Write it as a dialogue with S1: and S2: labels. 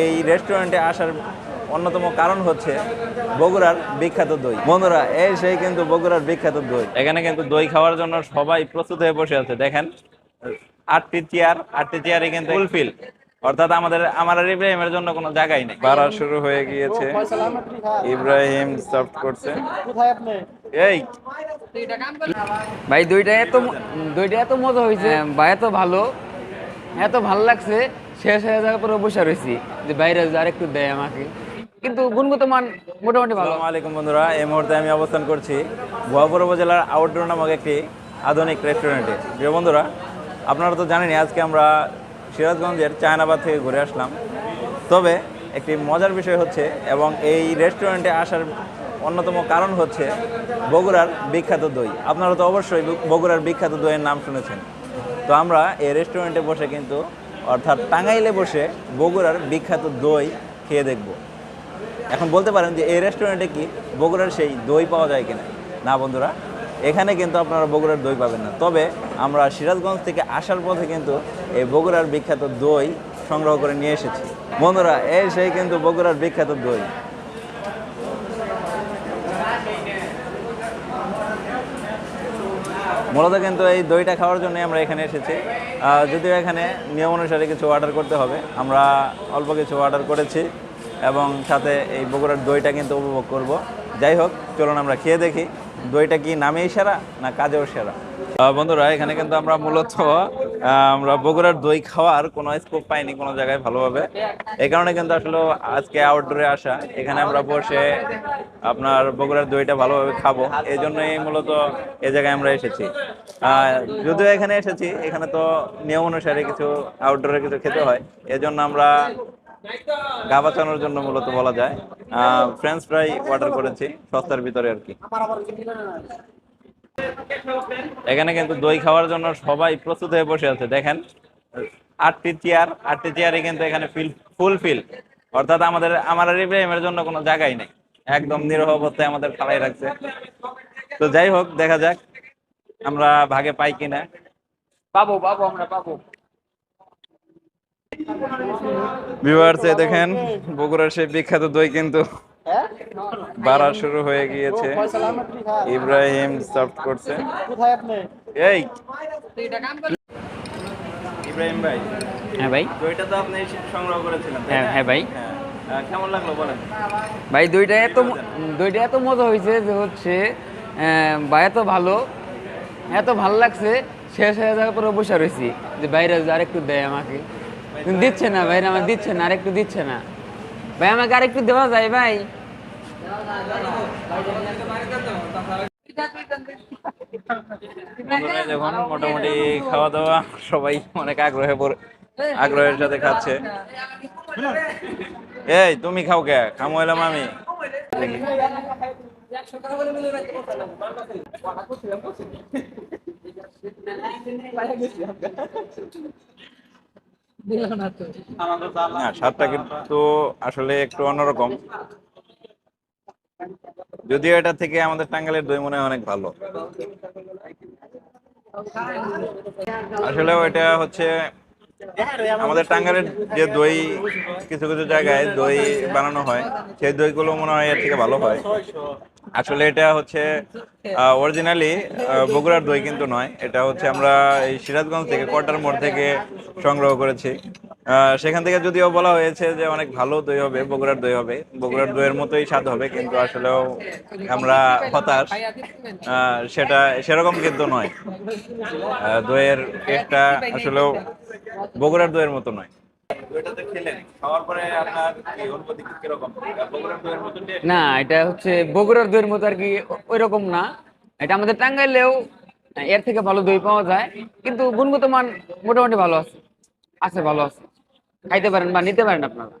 S1: এই রেস্টুরেন্টে আসার অন্যতম কারণ হচ্ছে বগুড়ার বিখ্যাত দই। বন্ধুরা এই সেই কিন্তু বগুড়ার বিখ্যাত দই। এখানে কিন্তু দই খাওয়ার জন্য সবাই প্রস্তুত হয়ে বসে আছে। দেখেন আটটি চেয়ার আটটি চেয়ারে কিন্তু ফুলফিল অর্থাৎ আমাদের আমার আর ইব্রাহিমের জন্য কোনো জায়গাই নেই। বাড়া শুরু হয়ে গিয়েছে। ইব্রাহিম সার্ভ করছে। এই।
S2: ভাই দুইটা এত দুইটা এত মজা হয়েছে। ভাই এত ভালো। এত ভালো লাগছে। শেষ হয়ে যাওয়ার পরে বসে রয়েছি যে বাইরে আর একটু দেয় আমাকে। কিন্তু গুণগত মান মোটামুটি ভালো।
S1: আলাইকুম বন্ধুরা, এই মুহূর্তে আমি অবস্থান করছি ভুয়াপুর উপজেলার আউটডোর নামক একটি আধুনিক রেস্টুরেন্টে প্রিয় বন্ধুরা, আপনারা তো জানেনই, আজকে আমরা সিরাজগঞ্জের চায়নাবাদ থেকে ঘুরে আসলাম। তবে একটি মজার বিষয় হচ্ছে, এবং এই রেস্টুরেন্টে আসার অন্যতম কারণ হচ্ছে বগুড়ার বিখ্যাত দই। আপনারা তো অবশ্যই বগুড়ার বিখ্যাত দইয়ের নাম শুনেছেন। তো আমরা এই রেস্টুরেন্টে বসে কিন্তু অর্থাৎ টাঙ্গাইলে বসে বগুড়ার বিখ্যাত দই খেয়ে দেখব। এখন বলতে পারেন যে এই রেস্টুরেন্টে কি বগুড়ার সেই দই পাওয়া যায় কিনা? না বন্ধুরা, এখানে কিন্তু আপনারা বগুড়ার দই পাবেন না। তবে আমরা সিরাজগঞ্জ থেকে আসার পথে কিন্তু এই বগুড়ার বিখ্যাত দই সংগ্রহ করে নিয়ে এসেছি। বন্ধুরা এই সেই কিন্তু বগুড়ার বিখ্যাত দই। মূলত কিন্তু এই দইটা খাওয়ার জন্য আমরা এখানে এসেছি। যদিও এখানে নিয়ম অনুসারে কিছু অর্ডার করতে হবে। আমরা অল্প কিছু অর্ডার করেছি এবং সাথে এই বগুড়ার দইটা কিন্তু উপভোগ করব। যাই হোক, চলুন আমরা খেয়ে দেখি দইটা কি নামেই সেরা না কাজেও সেরা। বন্ধুরা, এখানে কিন্তু আমরা মূলত আমরা বগুড়ার দই খাওয়ার কোনো স্কোপ পাইনি কোনো জায়গায় ভালোভাবে। এই কারণে কিন্তু আসলে আজকে আউটডোরে আসা। এখানে আমরা বসে আপনার বগুড়ার দইটা ভালোভাবে খাব। এই জন্যই মূলত এ জায়গায় আমরা এসেছি। যদিও এখানে এসেছি, এখানে তো নিয়ম অনুসারে কিছু আউটডোরে কিছু খেতে হয়। এজন্য আমরা গা বাঁচানোর জন্য মূলত বলা যায়। ফ্রেঞ্চ ফ্রাই অর্ডার করেছি, সস্তার ভিতরে আর কি। এখানে কিন্তু দই খাওয়ার জন্য সবাই প্রস্তুত হয়ে বসে আছে দেখেন। আটটি চেয়ার আটটি চেয়ারে কিন্তু এখানে ফিল ফুল ফিল অর্থাৎ আমাদের আমার ইব্রাহিমের জন্য কোনো জায়গাই নেই। একদম নিরহ অবস্থায় আমাদের ফালাই রাখছে। তো যাই হোক দেখা যাক আমরা ভাগে পাই কিনা।
S2: পাবো পাবো আমরা পাবো।
S1: ভিউয়ার্স দেখেন বগুড়ার সেই বিখ্যাত দই কিন্তু বাড়া শুরু হয়ে গিয়েছে। ইব্রাহিম সার্ভ করছে। এই। ইব্রাহিম ভাই
S2: হ্যাঁ ভাই।
S1: দইটা তো আপনি সংগ্রহ করেছিলেন
S2: হ্যাঁ, হ্যাঁ ভাই।
S1: হ্যাঁ। কেমন লাগল বলেন?
S2: ভাই দুইটা এত দুইটা এত মজা হয়েছে যে হচ্ছে ভাই এত ভালো এত ভালো লাগছে শেষ হয়ে যাওয়ার পরে বসে রয়েছি যে বাইরে আর একটু দেয় আমাকে। দিচ্ছে না ভাইরা আমার দিচ্ছে না আর একটু দিচ্ছে না। ভাই আমাকে আরেকটু দেওয়া যায় ভাই।
S1: যখন মোটামুটি খাওয়া দাওয়া সবাই অনেক আগ্রহে আগ্রহের সাথে খাচ্ছে। এই, তুমি খাও কে? খামো এলাম আমি। না, স্বাদটা কিন্তু আসলে একটু অন্যরকম। যদিও এটা থেকে আমাদের টাঙ্গালের দই মনে হয় অনেক ভালো। আসলে এটা হচ্ছে আমাদের টাঙ্গালের যে দই, কিছু কিছু জায়গায় দই বানানো হয়, সেই দইগুলো মনে হয় এর থেকে ভালো হয়। আসলে এটা হচ্ছে অরিজিনালি বগুড়ার দই কিন্তু নয়, এটা হচ্ছে আমরা এই সিরাজগঞ্জ থেকে, কোয়ার্টার মোড় থেকে সংগ্রহ করেছি। সেখান থেকে যদিও বলা হয়েছে যে অনেক ভালো দই হবে বগুড়ার দই হবে। বগুড়ার দইয়ের মতোই স্বাদ হবে কিন্তু আসলেও আমরা হতাশ। আহ, সেটা সেরকম কিন্তু নয়। দইয়ের টেস্টটা আসলেও বগুড়ার দইয়ের মতো নয়।
S2: না এটা হচ্ছে বগুড়ার দইয়ের মতো আর কি ওই রকম না। এটা আমাদের টাঙ্গাইলেও এর থেকে ভালো দই পাওয়া যায় কিন্তু গুণগত মান মোটামুটি ভালো আছে আছে ভালো আছে। খাইতে পারেন বা নিতে পারেন আপনারা।